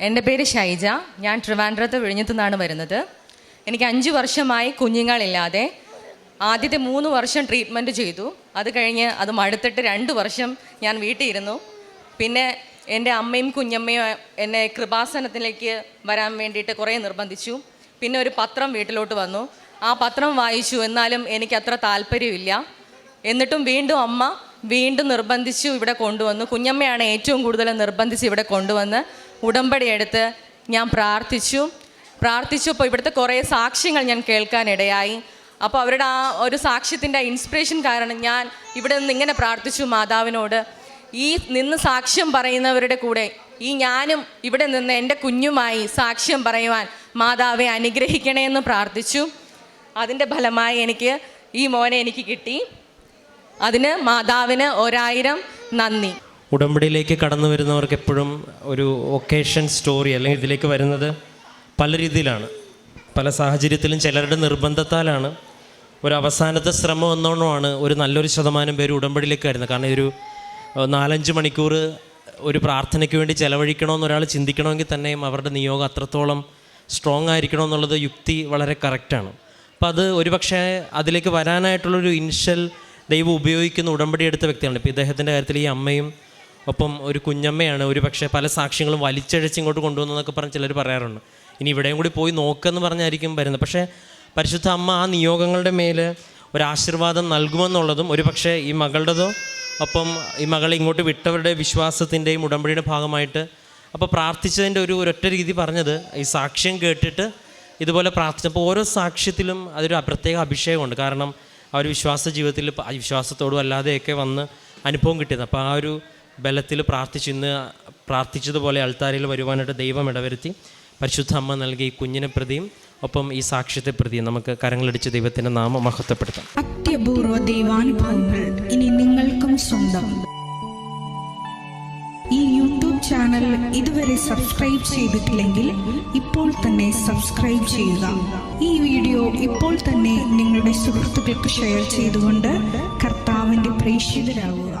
എന്റെ പേര് ഷൈജ. ഞാൻ ട്രിവാൻഡ്രത്ത് വിഴിഞ്ഞത്തു നിന്നാണ് വരുന്നത്. എനിക്ക് അഞ്ച് വർഷമായി കുഞ്ഞുങ്ങളില്ലാതെ ആദ്യത്തെ മൂന്ന് വർഷം ട്രീറ്റ്മെന്റ് ചെയ്തു. അത് കഴിഞ്ഞ് അത് മടുത്തിട്ട് രണ്ട് വർഷം ഞാൻ വീട്ടിൽ ഇരുന്നു പിന്നെ എന്റെ അമ്മയും കുഞ്ഞമ്മയും എന്നെ കൃപാസനത്തിലേക്ക് വരാൻ വേണ്ടിയിട്ട് കുറേ നിർബന്ധിച്ചു. പിന്നെ ഒരു പത്രം വീട്ടിലോട്ട് വന്നു. ആ പത്രം വായിച്ചു. എന്നാലും എനിക്ക് അത്ര താല്പര്യമില്ല. എന്നിട്ടും വീണ്ടും അമ്മ വീണ്ടും നിർബന്ധിച്ചു ഇവിടെ കൊണ്ടുവന്നു. കുഞ്ഞമ്മയാണ് ഏറ്റവും കൂടുതൽ നിർബന്ധിച്ച് ഇവിടെ കൊണ്ടുവന്ന് ഉടമ്പടി എടുത്ത് ഞാൻ പ്രാർത്ഥിച്ചു. പ്രാർത്ഥിച്ചപ്പോൾ ഇവിടുത്തെ കുറേ സാക്ഷ്യങ്ങൾ ഞാൻ കേൾക്കാനിടയായി അപ്പോൾ അവരുടെ ആ ഒരു സാക്ഷ്യത്തിന്റെ ഇൻസ്പിറേഷൻ കാരണം ഞാൻ ഇവിടെ നിന്ന് ഇങ്ങനെ പ്രാർത്ഥിച്ചു മാതാവിനോട്. ഈ നിന്ന് സാക്ഷ്യം പറയുന്നവരുടെ കൂടെ ഈ ഞാനും ഇവിടെ നിന്ന് എന്റെ കുഞ്ഞുമായി സാക്ഷ്യം പറയുവാൻ മാതാവെ അനുഗ്രഹിക്കണേ എന്ന് പ്രാർത്ഥിച്ചു. അതിന്റെ ഫലമായി എനിക്ക് ഈ മോനെ എനിക്ക് കിട്ടി. അതിന് മാതാവിന് ഒരായിരം നന്ദി. ഉടമ്പടിയിലേക്ക് കടന്നു വരുന്നവർക്ക് എപ്പോഴും ഒരു ഒക്കേഷൻ സ്റ്റോറി അല്ലെങ്കിൽ ഇതിലേക്ക് വരുന്നത് പല രീതിയിലാണ്. പല സാഹചര്യത്തിലും ചിലരുടെ നിർബന്ധത്താലാണ് ഒരു അവസാനത്തെ ശ്രമം എന്നോണമാണ് ഒരു നല്ലൊരു ശതമാനം പേര് ഉടമ്പടിയിലേക്ക് വരുന്നത്. കാരണം ഒരു നാലഞ്ച് മണിക്കൂർ ഒരു പ്രാർത്ഥനയ്ക്ക് വേണ്ടി ചിലവഴിക്കണമെന്ന് ഒരാൾ ചിന്തിക്കണമെങ്കിൽ തന്നെയും അവരുടെ നിയോഗം അത്രത്തോളം സ്ട്രോങ് ആയിരിക്കണം എന്നുള്ളത് യുക്തി വളരെ കറക്റ്റാണ് അപ്പം അത് ഒരുപക്ഷെ അതിലേക്ക് വരാനായിട്ടുള്ളൊരു ഇനിഷ്യൽ ദൈവം ഉപയോഗിക്കുന്ന ഉടമ്പടി എടുത്ത വ്യക്തിയാണ്. ഇപ്പോൾ ഇദ്ദേഹത്തിന്റെ കാര്യത്തിൽ ഈ അമ്മയും ഒപ്പം ഒരു കുഞ്ഞമ്മയാണ് ഒരു പക്ഷേ പല സാക്ഷ്യങ്ങളും വലിച്ചഴച്ച് ഇങ്ങോട്ട് കൊണ്ടുവന്നതൊക്കെ പറഞ്ഞ് ചിലർ പറയാറുണ്ട്. ഇനി ഇവിടെയും കൂടി പോയി നോക്കുമെന്ന് പറഞ്ഞായിരിക്കും വരുന്നത്. പക്ഷേ പരിശുദ്ധ അമ്മ ആ നിയോഗങ്ങളുടെ മേൽ ഒരാശീർവാദം നൽകുമെന്നുള്ളതും ഒരു പക്ഷേ ഈ മകളുടേതോ ഒപ്പം ഈ മകളെ ഇങ്ങോട്ട് വിട്ടവരുടെ വിശ്വാസത്തിന്റെയും ഉടമ്പടിയുടെ ഭാഗമായിട്ട് അപ്പോൾ പ്രാർത്ഥിച്ചതിന്റെ ഒരു ഒരൊറ്റ രീതി പറഞ്ഞത് ഈ സാക്ഷ്യം കേട്ടിട്ട് ഇതുപോലെ പ്രാർത്ഥിച്ചപ്പോൾ ഓരോ സാക്ഷ്യത്തിലും അതൊരു പ്രത്യേക അഭിഷേകമുണ്ട്. കാരണം ആ ഒരു വിശ്വാസ ജീവിതത്തിൽ വിശ്വാസത്തോടും അല്ലാതെയൊക്കെ വന്ന് അനുഭവം കിട്ടിയത്. അപ്പോൾ ആ ഒരു ബലത്തിൽ പ്രാർത്ഥിച്ചിന്ന് പ്രാർത്ഥിച്ചതുപോലെ അൾത്താരയിൽ വരുവാനായിട്ട് ദൈവം ഇടവരുത്തി. പരിശുദ്ധ അമ്മ നൽകി കുഞ്ഞിനെ പ്രതിയും ഒപ്പം ഈ സാക്ഷ്യത്തെ പ്രതിയും നമുക്ക് കരങ്ങളടിച്ച് ദൈവത്തിന്റെ നാമം മഹത്വപ്പെടുത്താം. അത്യപൂർവ ദൈവാനുഭവങ്ങൾ ഇനി നിങ്ങൾക്കും സ്വന്തം. ഈ യൂട്യൂബ് ചാനൽ ഇതുവരെ സബ്സ്ക്രൈബ് ചെയ്തിട്ടില്ലെങ്കിൽ ഇപ്പോൾ തന്നെ സബ്സ്ക്രൈബ് ചെയ്യുക. ഈ വീഡിയോ ഇപ്പോൾ തന്നെ നിങ്ങളുടെ സുഹൃത്തുക്കൾക്ക് ഷെയർ ചെയ്തുകൊണ്ട് കർത്താവിന്റെ പ്രേക്ഷിതരാകുക